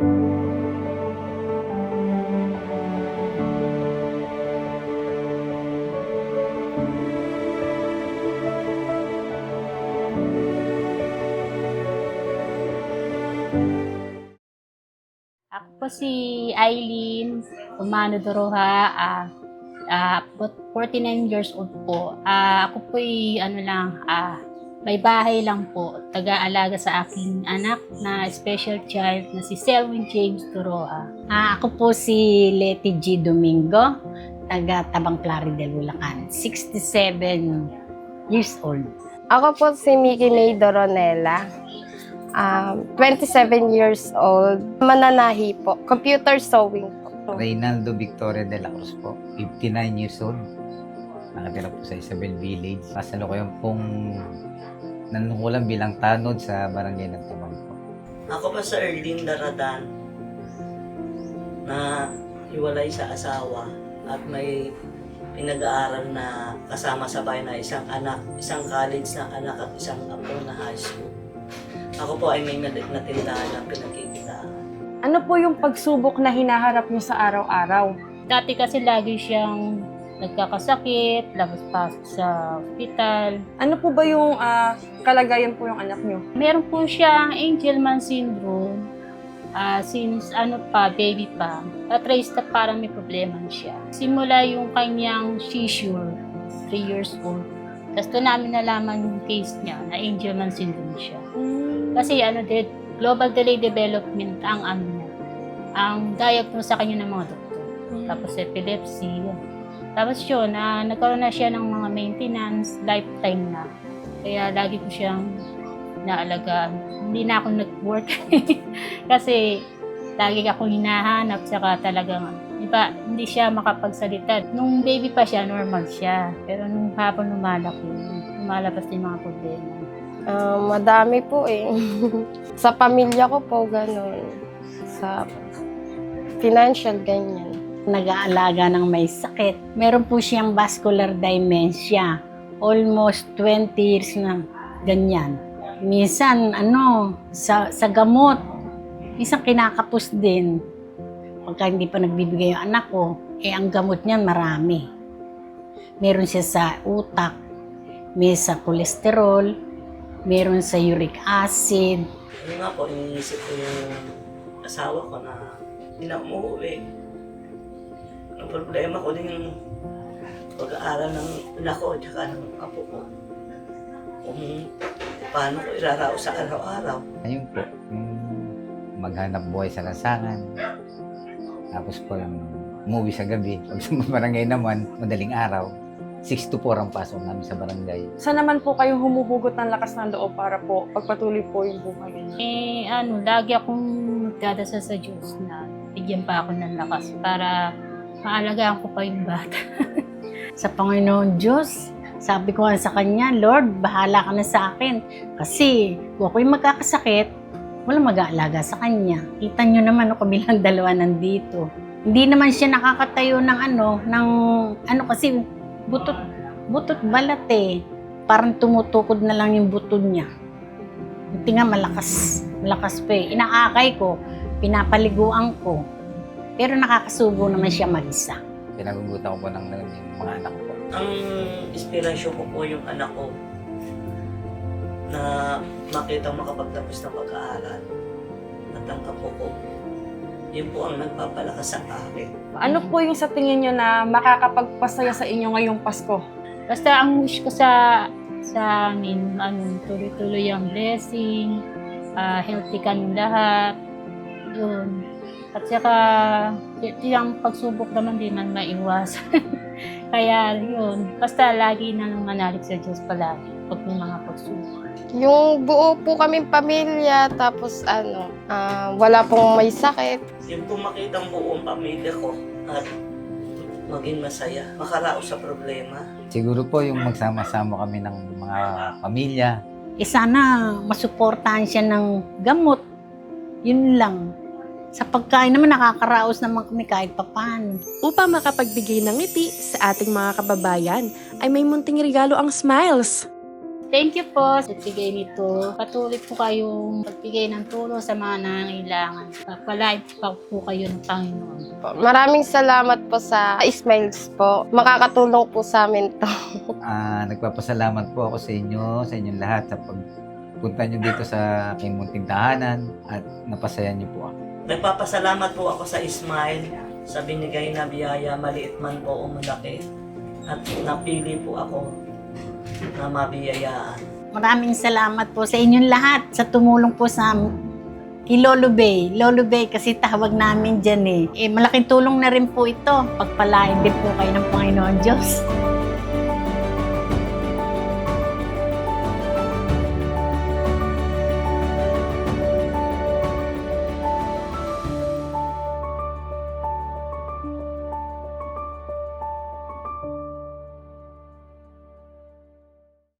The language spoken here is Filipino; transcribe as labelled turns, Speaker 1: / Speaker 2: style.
Speaker 1: Ako si Eileen Umano Doroha. Uh, uh, 49 years old po. Uh, ako po ay ano lang, uh, may bahay lang po. Taga-alaga sa aking anak na special child na si Selwyn James Doroha. Ah, ako po si Letty G. Domingo, taga Tabang Plaridel, Bulacan. 67 years old.
Speaker 2: Ako po si Mickey May Doronela. Um, 27 years old. Mananahi po. Computer sewing po.
Speaker 3: Reynaldo Victoria de la Cruz po, 59 years old. Nakatira po sa Isabel Village. Kasalukuyan pong nanungkulan bilang tanod sa barangay ng Tumang po.
Speaker 4: Ako pa sa Erlin Daradan na hiwalay sa asawa at may pinag-aaral na kasama sa bahay na isang anak, isang college na anak at isang apo na high school. Ako po ay may nat- natindahan na pinagkikitaan.
Speaker 5: Ano po yung pagsubok na hinaharap niyo sa araw-araw?
Speaker 1: Dati kasi lagi siyang nagkakasakit, labas pasok sa ospital.
Speaker 5: Ano po ba yung ah, kalagayan po yung anak niyo?
Speaker 1: Meron po siyang Angelman syndrome. Ah, since ano pa, baby pa, na-trace na parang may problema siya. Simula yung kanyang seizure, 3 years old. Tapos doon namin nalaman yung case niya na Angelman syndrome siya. Kasi ano, de, global delay development ang ano niya. Ang diagnose sa kanya ng mga doktor. Tapos epilepsy. yun. Tapos yun, na nagkaroon na siya ng mga maintenance, lifetime na. Kaya lagi ko siyang naalagaan. Hindi na ako nag-work. Kasi lagi akong hinahanap, saka talagang, di ba, hindi siya makapagsalita. Nung baby pa siya, normal siya. Pero nung habang lumalaki, lumalabas din mga problema.
Speaker 2: Ah, madami po eh. sa pamilya ko po, ganun. Sa financial, ganyan.
Speaker 6: Nag-aalaga ng may sakit. Meron po siyang vascular dementia. Almost 20 years na ganyan. Minsan, ano, sa, sa gamot, minsan kinakapos din. Pagka hindi pa nagbibigay yung anak ko, eh ang gamot niyan marami. Meron siya sa utak, may sa kolesterol, meron sa uric acid,
Speaker 4: Ano nga po, iniisip ko yung asawa ko na hindi na umuwi. Ang problema ko din yung pag-aaral ng anak ko at saka ng apo ko. Kung paano ko irarao sa araw-araw.
Speaker 3: Ayun po, yung maghanap buhay sa lansangan. Tapos po yung umuwi sa gabi. Pag sa barangay naman, madaling araw. 6 to 4 ang pasok namin sa barangay.
Speaker 5: Saan naman po kayo humuhugot ng lakas ng loob para po pagpatuloy po yung buhay niyo?
Speaker 1: Eh, ano, lagi akong nagdadasal sa Diyos na bigyan pa ako ng lakas para maalagaan ko pa yung bata.
Speaker 6: sa Panginoon Diyos. Sabi ko sa Kanya, Lord, bahala ka na sa akin. Kasi kung ako'y magkakasakit, walang mag-aalaga sa Kanya. Kita nyo naman ako bilang dalawa nandito. Hindi naman siya nakakatayo ng ano, ng ano kasi butot, butot balat eh. Parang tumutukod na lang yung buto niya. Buti nga malakas, malakas pa eh. Inaakay ko, pinapaliguan ko. Pero nakakasubo naman siya mag-isa.
Speaker 3: Pinagugutan ko po ng, ng mga anak ko.
Speaker 4: Ang inspirasyon ko po yung anak ko na makita makapagtapos ng pag-aaral at ang apo ko. Yun po ang nagpapalakas sa akin.
Speaker 5: Ano po yung sa tingin niyo na makakapagpasaya sa inyo ngayong Pasko?
Speaker 1: Basta ang wish ko sa sa amin, ano, tuloy-tuloy ang blessing, ah, healthy kami lahat, yun. At saka, yung pagsubok naman din man maiwasan. Kaya yun, basta lagi na nang manalig sa Diyos palagi pag may mga pagsubok.
Speaker 2: Yung buo po kaming pamilya, tapos ano, ah, wala pong may sakit.
Speaker 4: Yung po makita ang buong pamilya ko at maging masaya, makaraos sa problema.
Speaker 3: Siguro po yung magsama-sama kami ng mga pamilya.
Speaker 6: Eh sana masuportahan siya ng gamot. Yun lang. Sa pagkain naman nakakaraos naman kami kahit papaano.
Speaker 7: Upang makapagbigay ng ngiti sa ating mga kababayan, ay may munting regalo ang Smiles.
Speaker 1: Thank you po sa bigay nito. Patuloy po kayong magbigay ng tulong sa mga nangangailangan. Pagpalain pa po kayo ng Panginoon.
Speaker 2: Maraming salamat po sa Smiles po. Makakatulong po sa amin to.
Speaker 3: Ah, nagpapasalamat po ako sa inyo, sa inyong lahat sa pagpunta nyo dito sa aking munting tahanan at napasaya niyo po ako.
Speaker 4: Nagpapasalamat po ako sa Ismail sa binigay na biyaya, maliit man po o malaki. At napili po ako na mabiyayaan.
Speaker 6: Maraming salamat po sa inyong lahat sa tumulong po sa kay Lolo Bay. Lolo Bay kasi tawag namin dyan eh. eh. Malaking tulong na rin po ito. Pagpalain din po kayo ng Panginoon Diyos.